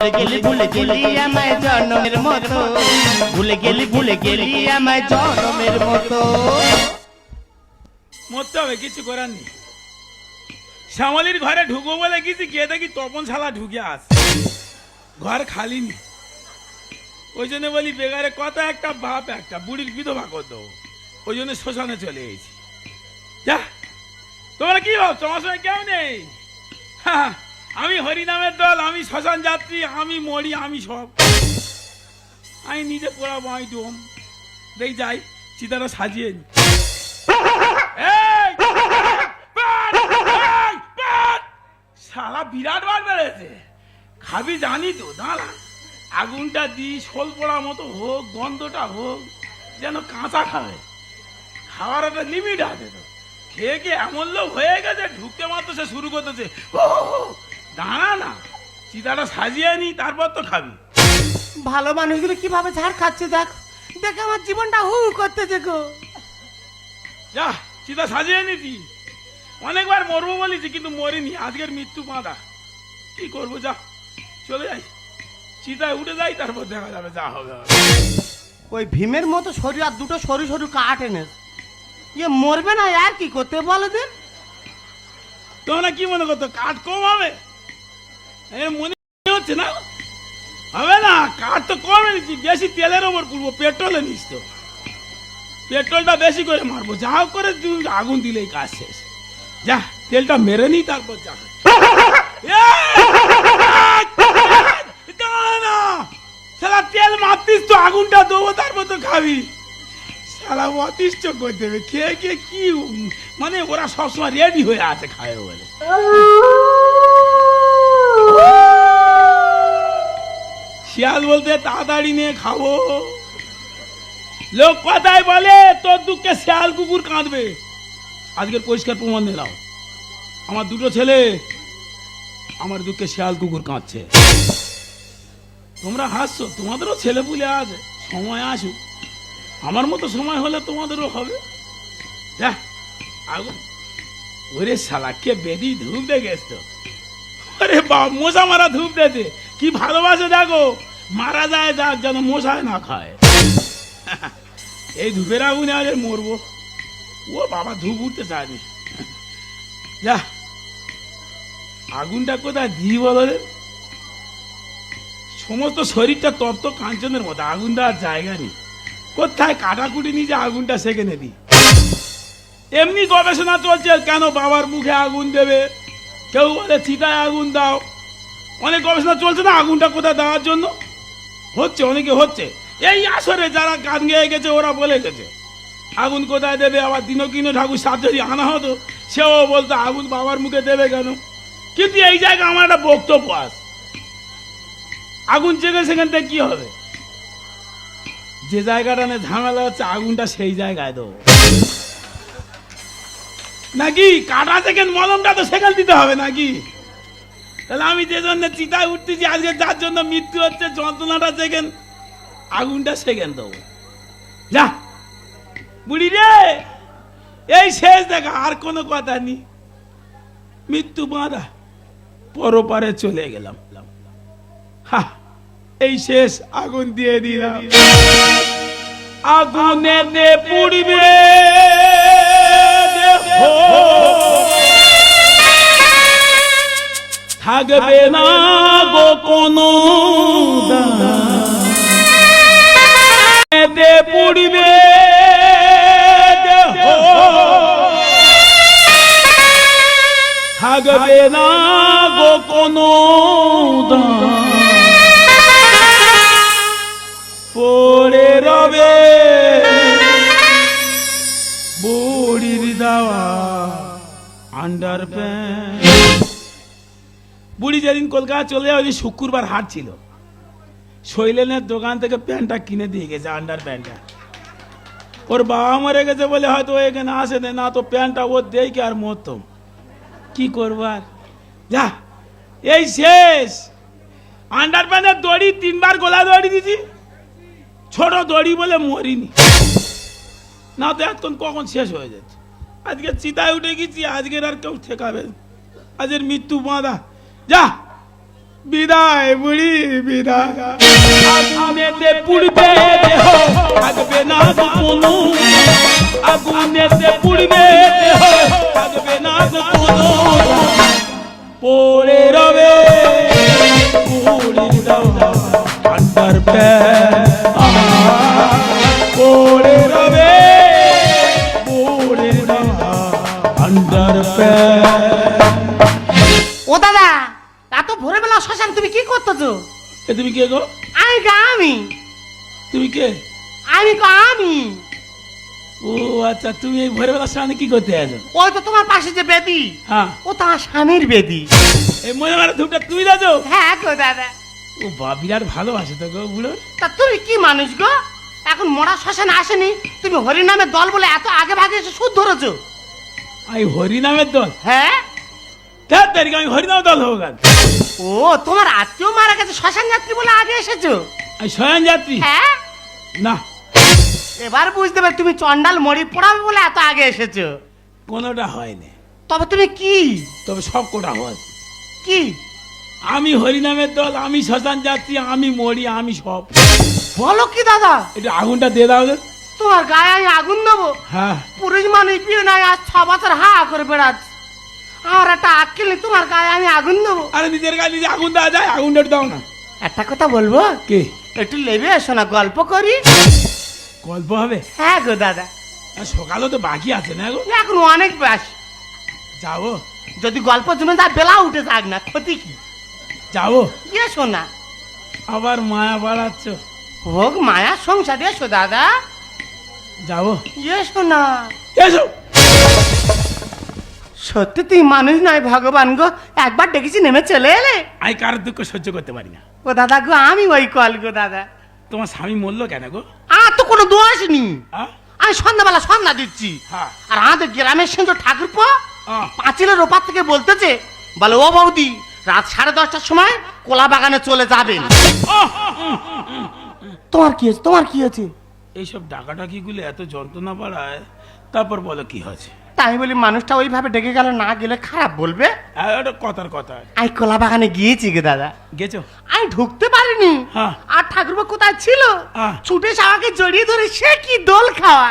ভুলে গেলি ভুলে গেলি আমায় জন্মের মতো। মরতে হবে কিছু করার নেই। শ্যামলির ঘরে ঢুকবো বলে গেছি গিয়ে দেখি তপন শালা ঢুকে আস ঘর খালি নি ওই জন্য বলি বেগারে কত একটা বাপ একটা বুড়ির বিধবা দেবো। ওই জন্য শ্মশানে চলে এসেছি যা তোমরা কি ভাব তোমার সঙ্গে কেউ নেই? হ্যাঁ, আমি হরিনামের দল, আমি শ্মশান যাত্রী, আমি মরি, আমি সব। আমি নিজে পড়াবো আমি ডোম। দেখ যাই চিতাটা সাজিয়ে নি! শালা বিরাট বার বেড়েছে। খাবি জানি তো, দাঁড়া। আগুনটা দি শোল পড়া মতো হোক, গন্ধটা হোক, যেন কাঁচা খাবে। খাওয়ার একটা লিমিট আছে তো। খেয়ে খেয়ে এমন লোক হয়ে গেছে? ঢুকতে মাত্র সে শুরু করতেছে। দাঁড়া না চিতাটা সাজিয়ে নি তারপর তো খাবি। ভালো মানুষগুলো কীভাবে ঝাড় খাচ্ছে দেখ। দেখে আমার জীবনটা হু করতেছে গো। যা চিতা সাজিয়ে নিছি অনেকবার মরবো বলেছি কিন্তু মরিনি আজকের মৃত্যু বাঁধা। কি করব যা চলে যাই। চিতায় উঠে যাই তারপর দেখা যাবে যা হবে। ওই ভীমের মতো শরীর আর দুটো সরু সরু কাঠ এনে। ইয়ে মরবে না আর কি করতে বলো দিন তোমরা কি মনে করতো কাঠ কম হবে? মনে হচ্ছে হবে না, কাঠ তো বেশি তেলের ওপর নিস তো। পেট্রোলটা বেশি করে মারবো, যা করে আগুন দিলেই কাজ শেষ। যা, তেলটা মেরে নি, তারপর যা। তেল মারতিস তো, আগুনটা দেবো, তারপর তো খাবি। অতিষ্ঠ করে দেবে খেয়ে খেয়ে কি মানে ওরা সবসময় রেডি হয়ে আছে খাবে বলে। শিয়াল বলতে তাড়াতাড়ি নিয়ে খাব। লোক কথায় বলে, তোর দুঃখে শিয়াল কুকুর কাঁদবে। আজকের পরিষ্কার প্রমাণ দিলাম আমার দুটো ছেলে, আমার দুঃখে শিয়াল কুকুর কাঁদছে। তোমরা হাসছো, তোমাদেরও ছেলে পুলে আছে সময় আসুক। আমার মতো সময় হলে তোমাদেরও হবে। যা আগুন। ওরে শালা কে বেদি ধূপ দেখেছ তো আরে বাপ, মশা মারা ধূপ দেছে কি ভালোবাসে দেখো। মারা যায় যাক, যেন মশায় না খায়। এই ধূপের আগুনে আজ মরবো। ও বাবা, ধূপ উঠতে চায়নি। যা। আগুনটা কোথায় দিই বলো? সমস্ত শরীরটা তপ্ত কাঞ্চনের মতো আগুন দেওয়ার জায়গা নেই। কোথায় কাটাকুটি নিয়ে যে আগুনটা সেখানে নেবি? এমনি গবেষণা চলছে, কেন বাবার মুখে আগুন দেবে? কেউ বলে চিতায় আগুন দাও। অনেক গবেষণা চলছে না আগুনটা কোথায় দেওয়ার জন্য? হচ্ছে, অনেকে হচ্ছে। এই আসরে যারা গান গেয়ে গেছে, ওরা বলে গেছে আগুন কোথায় দেবে? আবার দিনকিনো ঠাকুর সাথ আনা হতো, সেও বলতো, আগুন বাবার মুখে দেবে কেন? কিন্তু এই জায়গায় আমার একটা বক্তব্য আস আগুন জেগে সেখান থেকে কি হবে? যে জায়গাটা ঝামেলা হচ্ছে, আগুনটা সেই জায়গায় দেবো। নাকি কাটা থেকে মলমটা তো সেখান দিতে হবে নাকি? তাহলে আমি যে জন্য চিতায় উঠতেছি, আজকে যার জন্য মৃত্যু হচ্ছে, যন্ত্রণাটা সেকেন্ড আগুনটা সেকেন্ড দেবো। যা। বুড়ি রে, এই শেষ দেখা, আর কোনো কথা নেই। মৃত্যু বাঁধা, পরপারে চলে গেলাম। হা, এই শেষ আগুন দিয়ে দিলাম। আগুনে পুড়বে। থাকবে না গো কোনো বুড়ির দাওয়া আন্ডার বুড়ি যেদিন কলকাতা চলে যাওয়া ওই শুক্রবার হাট ছিল। শৈলেনের দোকান থেকে প্যান্টটা কিনে দিয়ে গেছে আন্ডার প্যান্টটা ওর বাবা মরে গেছে বলে হয়তো এখানে আসে না, তো প্যান্টটা ও দেই কি আর মরতো। কি করব আর? যা এই শেষ। আন্ডার প্যান্টের দড়ি তিনবার গোলা দড়ি দিছি ছোট দড়ি বলে মরিনি। না তো এতক্ষণ কখন শেষ হয়ে যাচ্ছে? আজকে চিতায় উঠে গেছি, আজকের আর কেউ ঠেকাবে আজের মৃত্যু বাঁধা। যা! বিদায়, বুড়ি, বিদায়। পুড়বে না পুড়বে না পড়ে রবে ও দাদা এত ভোরবেলা শ্মশান তুমি কি করতেছো? এ তুমি কে গো? আমি গো আমি? তুমি কে? আমি গো আমি? ও আচ্ছা তুমি এই ভোরবেলা সামনে কি করতে আছো ওই তো তোমার পাশে যে বেদি। হ্যাঁ। ও তো আমার স্বামীর বেদি। এই মনে মারা ধূপটা তুমি যাচ্ছো হ্যাঁ গো দাদা। ও বা বিরাট ভালোবাসে তো গো বুড়ো তা তুমি কি মানুষ গো? এখন মরা শ্মশান আসেনি তুমি হরিনামের দল বলে এত আগে ভাগে এসে সুদ ধরেছো। আমি হরিনামের দল। হ্যাঁ? তার তারিখ আমি হরিনাম দল হব কেন? ও তোমার আত্মীয় মারা গেছে শ্মশান যাত্রী বলে আগে এসেছ? আমি স্বয়ং যাত্রী। হ্যাঁ? না। এবার বুঝতে পারি তুমি চন্ডাল মরি পড়াবে বলে এত আগে এসেছ। কোনোটা হয়নি। তবে তুমি কি? তবে সব কোটা হয়েছে কি? আমি হরিনামের দল আমি শ্মশান যাত্রী আমি মরি আমি সব। বলো কি দাদা? এটা আগুনটা দিয়ে দাও। তোমার গায়ে আমি আগুন দেবো। হ্যাঁ। পুরুষ মানুষ বিয়ে নাই আজ ছ বছর হা করে বেড়াচ্ছে। আমার একটা আক্কেল নেই, তোমার গায়ে আমি আগুন দেবো। আরে নিজের গায়ে নিজে আগুন দেওয়া যায় আগুনটা একটু দাও না। একটা কথা বলব? কে? একটু লেবে এসো না গল্প করি। গল্প হবে? হ্যাঁ গো দাদা। আর সকালও তো বাকি আছে না গো? এখন অনেক ব্যাস যাব যদি গল্প জমে যা বেলা উঠে থাক না ক্ষতি কি? যাব এসো না। আবার মায়া বাড়াচ্ছ। হোক মায়া সংসার এসো দাদা। যাব। এসো না এসো সত্যি তুই মানুষ নয় ভগবান গো। একবার ডেকেছি নেমে চলে এলে। আমি কারোর দুঃখ সহ্য করতে পারি না। ও দাদা গো আমি ওই কল গো দাদা। তোমার স্বামী মরলো কেন গো? আর তো কোনো দোষ নেই। আমি সন্ধ্যাবেলা সন্ধ্যা দিচ্ছি। হ্যাঁ। আর আমাদের গ্রামের সঙ্গে ঠাকুরপো। পাঁচিলের ওপার থেকে বলতেছে বলে ও বৌদি রাত সাড়ে দশটার সময় কোলা বাগানে চলে যাবেন। তোমার কি হয়েছে? তোমার কি হয়েছে? এইসব ডাকাডাকি গুলো এত যন্ত্রণা বাড়ায় তারপর বলো কি হয়েছে? তাই বলি মানুষটা ওইভাবে ডেকে গেল না গেলে খারাপ বলবে? আর একটা কথার কথা। আমি কলা বাগানে গিয়েছি গে দাদা। গেছো? আমি ঢুকতে পারিনি। হ্যাঁ। আর ঠাকুরপো কোথায় ছিল? হ্যাঁ। ছুটে আমাকে জড়িয়ে ধরে সে কি দোল খাওয়া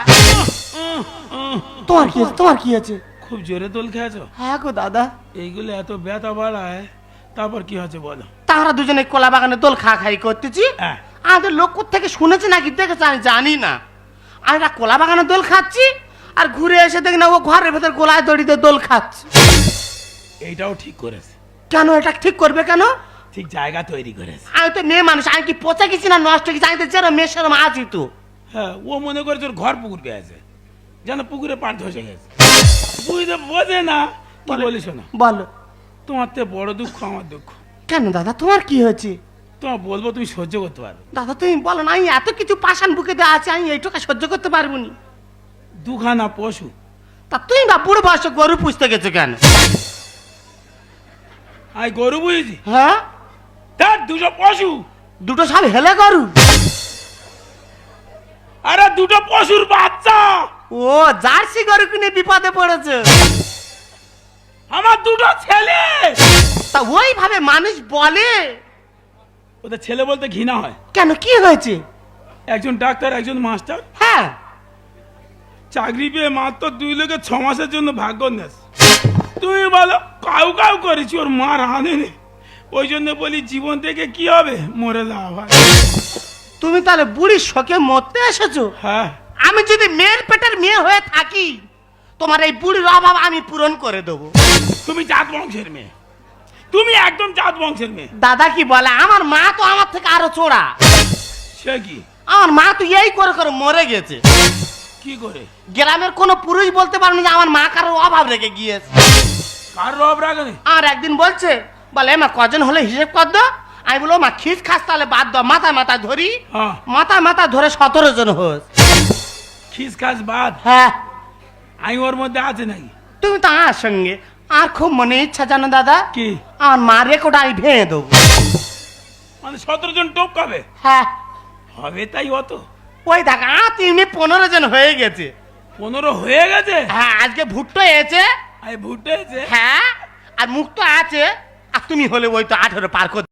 উহ, উহ। তোমার কি হয়েছে তোমার কি আছে? খুব জোরে দোল খেয়েছো? হ্যাঁ গো দাদা। এইগুলো এত ব্যথা বাড়ায় তারপর কি হয়েছে বলো? তারা দুজনে কলা বাগানে দোল খা খাই করতেছি। হ্যাঁ। আমাদের লোক থেকে শুনেছে নাকি দেখেছে আমি জানি না। আমি একটা কোলা বাগানে দোল খাচ্ছি আর ঘুরে এসে দেখি না ও ঘরের ভেতর গোলায় দড়িতে দোল খাচ্ছে। এইটাও ঠিক করেছে। কেন এটা ঠিক করবে কেন? ঠিক জায়গা তৈরি করেছে। আমি তো মেয়ে মানুষ আমি কি পচে গেছি না নষ্ট গেছি? আমি তো যেরম মেয়ে সেরম আছি তো। হ্যাঁ ও মনে করে তোর ঘর পুকুর গেছে যেন পুকুরে পান ধসে গেছে। বুঝতে বোঝে না বলিস না বলো। তোমার তো বড় দুঃখ আমার দুঃখ। কেন দাদা তোমার কি হয়েছে? তোমার বলব তুমি সহ্য করতে পারো দাদা তুমি বলো না আমি এত কিছু পাষাণ বুকে দেওয়া আছে আমি এইটুকু সহ্য করতে পারব নি। দুখানা পশু। তা তুমি বা বুড়ো বয়সে গরু পুষতে গেছো কেন? আই গরু বুঝেছি। হ্যাঁ? তার দুটো পশু। দুটো সব হেলে গরু? আরে দুটো পশুর বাচ্চা। ও জার্সি গরু কিনে বিপদে পড়েছে। আমার দুটো ছেলে। তা ওইভাবে মানুষ বলে? ওদের ছেলে বলতে ঘৃণা হয়। কেন? কি হয়েছে? একজন ডাক্তার একজন মাস্টার। হ্যাঁ। চাকরি পেয়ে মাত্র দুই লোকে ছ মাসের জন্য ভাগ্য নেস। তুমি বলো কাউ কাউ করেছি ওর মা রাঁধেনি ওই জন্য বলি জীবন থেকে কি হবে? মরে লাভ হয়। তুমি তাহলে বুড়ির শোকে মরতে এসেছ? হ্যাঁ। আমি যদি মেয়ের পেটের মেয়ে হয়ে থাকি তোমার এই বুড়ির অভাব আমি পূরণ করে দেবো। তুমি জাত বংশের মেয়ে। তুমি একদম জাত বংশের মেয়ে। দাদা কি বলে আমার মা তো আমার থেকে আরও চোরা। সে কি? আমার মা তো এই করে করে মরে গেছে। কি করে? গ্রামের কোনো পুরুষ বলতে পারেনি যে আমার মা কারও অভাব রেখে গিয়েছে। কার রব রাখেনি আর একদিন বলছে বলে মা কজন হলে হিসেব কর দাও আমি বলব মা খিস খাস তাহলে বাদ দাও মাথায় মাথায় ধরি। হ্যাঁ। মাথায় মাথায় ধরে সতেরো জন হোস। খিস খাস বাদ? হ্যাঁ। আমি ওর মধ্যে আছে নাকি? তুমি তো আমার সঙ্গে। আর খুব মনে ইচ্ছা জানো দাদা কি আমার মা রেকর্ড আমি ভেঙে দেবো মানে সতেরো জন টোপ খাবে হ্যাঁ হবে তাই অত ওই দেখ আ তুমি পনেরো জন হয়ে গেছে পনেরো হয়ে গেছে হ্যাঁ আজকে ভুট্টো এসে ভুট্টো এসে হ্যাঁ আর মুখ তো আছে আর তুমি হলে ওই তো আঠেরো পার করতে